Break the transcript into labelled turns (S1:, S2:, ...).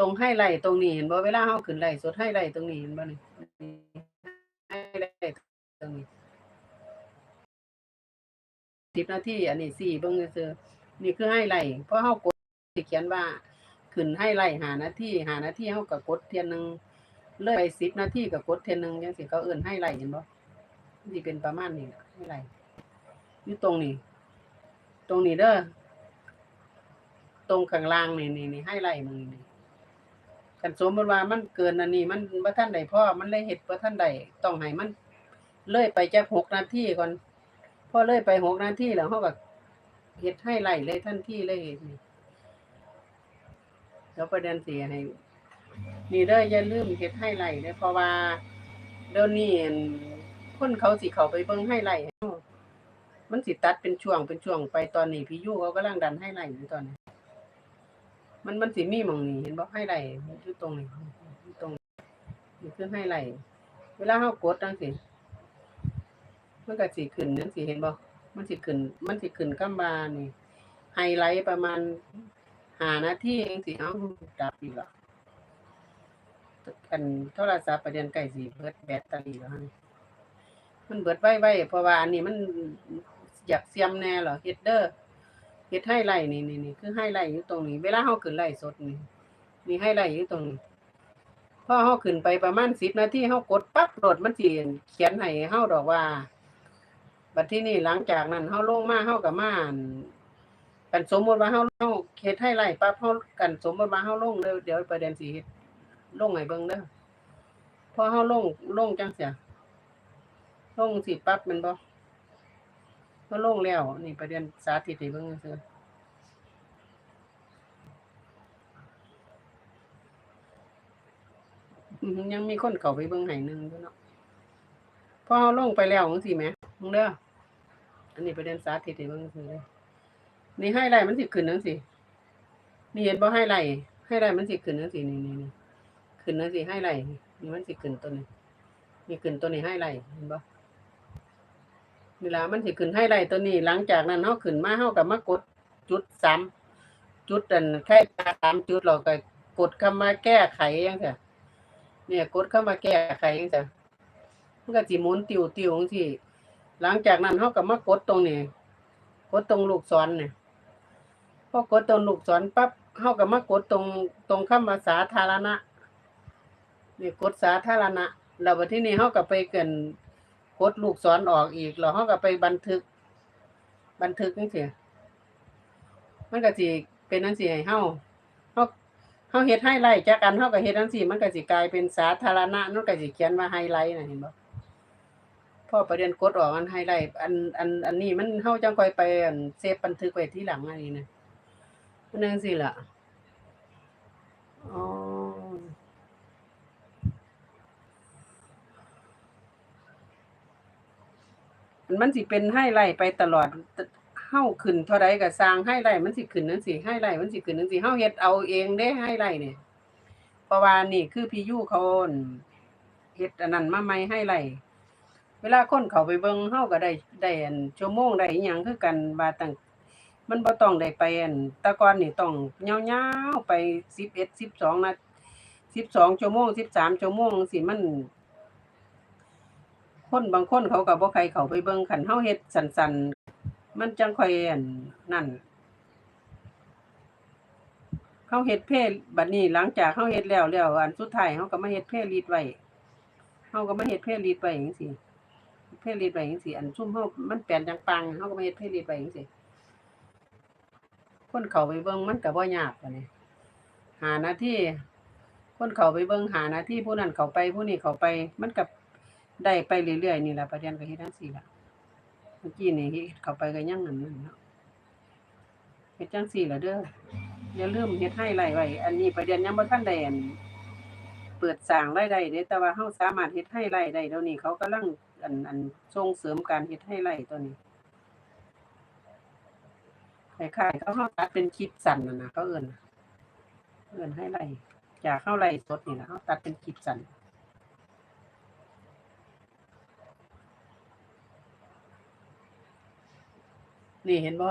S1: ตรงให้ไหลตรงนี้เห็นบ่เวลาเฮาขึ้นไหลสดให้ไหลตรงนี้เห็นบ่นี่ให้ไหลตรงนี้10นาทีอันนี้สี่เบิ่งซื่อนี่คือให้ไหลเพราะเฮากดสิเขียนว่าขึ้นให้ไหลท์5นาที5นาทีเฮาก็กดเที่ยหนึงเลยไป10นาทีก็กดเที่ยหนึงจังซี่เขาเอิ้นให้ไหลเห็นบ่มันสิเป็นประมาณนี้ให้ไหลอยู่ตรงนี้ ตรงนี้เด้อตรงข้างล่างนี่นี่นี่ให้ไล่มึงนี่ กันสมมติว่ามันเกินอันนี้ มันบ่ทันได้พอมันเลยเฮ็ดบ่ทันได้ต้องให้มันเลยไปจักหกนาทีก่อนพอเลยไปหกนาทีแล้วเฮาก็เฮ็ดให้ไล่เลยทันที่เลยแล้วประเด็นเสิให้นี่เด้ออย่าลืมเฮ็ดให้ไล่เด้อเพราะว่าเดี๋ยวนี่คนเขาสิเขาไปเบิ่งให้ไล่ให้เรามันสิตัดเป็นช่วงเป็นช่วงไปตอนนี้พี่ยูเขากำลังดันให้ไล่อยู่ตอนนี้ มันมันสิมีมองนี้เห็นบ่ให้ไล่อยู่ตรงนี้อยู่ตรงนี้คือให้ไล่เวลาเฮากดจังซี่มันก็สิขึ้นจังซี่เห็นบ่มันสิขึ้น มันสิขึ้นคำว่านี่ไฮไลท์ประมาณ5นาทีจังซี่เอ้าดับอีกแล้วกันโทรศัพท์ประเด็นใกล้สิเบิดแบตเตอรี่แล้วมันเบิดไว้ๆเพราะว่าอันนี้มันอยากเสียมแน่เหรอเฮดเด้อ เฮ็ดให้ไล่นี่นี่นี่คือให้ไล่อยู่ตรงนี้ เวลาเฮาขึ้นไล่สดนี่นี่ให้ไล่อยู่ตรงนี้พอเฮาขึ้นไปประมาณ10นาทีเฮากดปั๊บโดดมันสิเขียนให้เฮาดอกว่าบัดที่นี้หลังจากนั้นเฮาลงมาเฮาก็มานกันสมมุติว่าเฮาเฮาเฮ็ดให้ไล่ปั๊บเฮากันสมมุติว่าเฮาลงเด้อเดี๋ยวประเด็นสิเฮ็ดลงให้เบิ่งเด้อพอเฮาลงลงจังเสียลงสิปั๊บม่นบ่ ก็ลงแล้ว นี่ประเด็นสาธิตให้เบิ่งซื่ออือยังมีคนเข้าไปเบิ่งให้หนึงอยู่เนาะพอเราลงไปแล้วจังซี่แหมมึงเด้ออันนี้ประเด็นสาธิตให้เบิ่งซื่อเลยนี่ให้ไรมันสิขึ้นจังซี่นี่เห็นบ่ให้ไรให้ไรมันสิขึ้นจังซี่นี่ๆๆขึ้นจังซี่ให้ไรนี่มันสิขึ้นตัวนี้นี่ขึ้นตัวนี้ให้ไรเห็นบ่ เวลามันสิขึ้นให้ไล่ตัวนี้หลังจากนั้นเฮาขึ้นมาเฮาก็มากดจุดสามจุดอันแค่สามจุดเราก็กดเข้ามาแก้ไขจังซี่เนี่ยกดเข้ามาแก้ไขจังซี่มันก็สิหมุนติวๆจังซี่หลังจากนั้นเฮาก็มากดตรงนี้กดตรงลูกศรเนี่ยพอกดตรงลูกศรปั๊บเฮาก็มากดตรงตรงคำว่าสาธารณะเนี่ยกดสาธารณะแล้วบัดทีนี้เฮาก็ไปเกิน กดลูกศรออกอีกแล้วเฮาก็ไปบันทึก บันทึกจังซี่มันก็สิเป็นจังซี่ให้เฮาเฮาเฮาเฮ็ดไฮไลท์จากกันเฮาก็เฮ็ดจังซี่มันก็สิกลายเป็นสาธารณะมันก็สิเขียนว่าไฮไลท์นะเห็นบ่พอประเด็นกดออกอันไฮไลท์อันอันอันนี้มันเฮาจังค่อยไปอันเซฟบันทึกไว้ที่หลังอันนี้นะมันจังซี่ล่ะอ๋อ มันสิเป็นให้ไล่ไปตลอดเฮาขึ้นเท่าใดก็สร้างให้ไล่มันสิขึ้นจังซี่ให้ไล่มันสิขึ้นจังซี่เฮาเฮ็ดเอาเองเด้ให้ไล่นี่เพราะว่านี่คือพี่ยูเขาอั่นเฮ็ดอันนั้นมาใหม่ให้ไล่เวลาคนเขาไปเบิ่งเฮาก็ได้ได้อันชั่วโมงได้อิหยังคือกันว่าตั้งมันบ่ต้องได้ไปอันต่ก่อนนี่ต้องยาวๆไป11 12นา12ชั่วโมง13ชั่วโมงจังซี่มัน คนบางคนเขาก็บ่ใครเขาไปเบิ่งคันเฮาเฮ็ดสั้นๆ มันจังค่อยอันนั่นเฮาเฮ็ดเพลบัดนี้หลังจากเฮาเฮ็ดแล้วแล้วอันสุดท้ายเฮาก็มาเฮ็ดเพลลีดไว้เฮาก็มาเฮ็ดเพลลีดไว้จังซี่เพลลีดไว้จังซี่อันซุมเฮามันแปลนจังปังเฮาก็มาเฮ็ดเพลลีดไว้จังซี่คนเขาไปเบิ่งมันก็บ่ยากปานนี้5นาที่คนเขาไปเบิ่ง5นาที่ผู้นั้นเขาไปผู้นี้เขาไปมันก็ ได้ไปเรื่อยๆนี่แหละประเด็นก็เฮ็ดจังซี่ล่ะเมื่อกี้นี่เข้าไปก็ยังนั่นนั่นเนาะเฮ็ดจังซี่ล่ะเด้ออย่าลืมเฮ็ดให้ไล่ไว้อันนี้ประเด็นยังบ่ทันได้อันเปิดสร้างรายได้เด้แต่ว่าเฮาสามารถเฮ็ดให้ไร่ได้เดี๋ยวนี้เขากำลังอันอันส่งเสริมการเฮ็ดให้ไร่ตัวนี้คล้ายๆเขาเฮาตัดเป็นคลิปสั้นนั่นน่ะเขาเอิ้นเอิ้นให้ไร่จากเฮาไร่สดนี่ล่ะเฮาตัดเป็นคลิปสั้น นี่เห็นบ่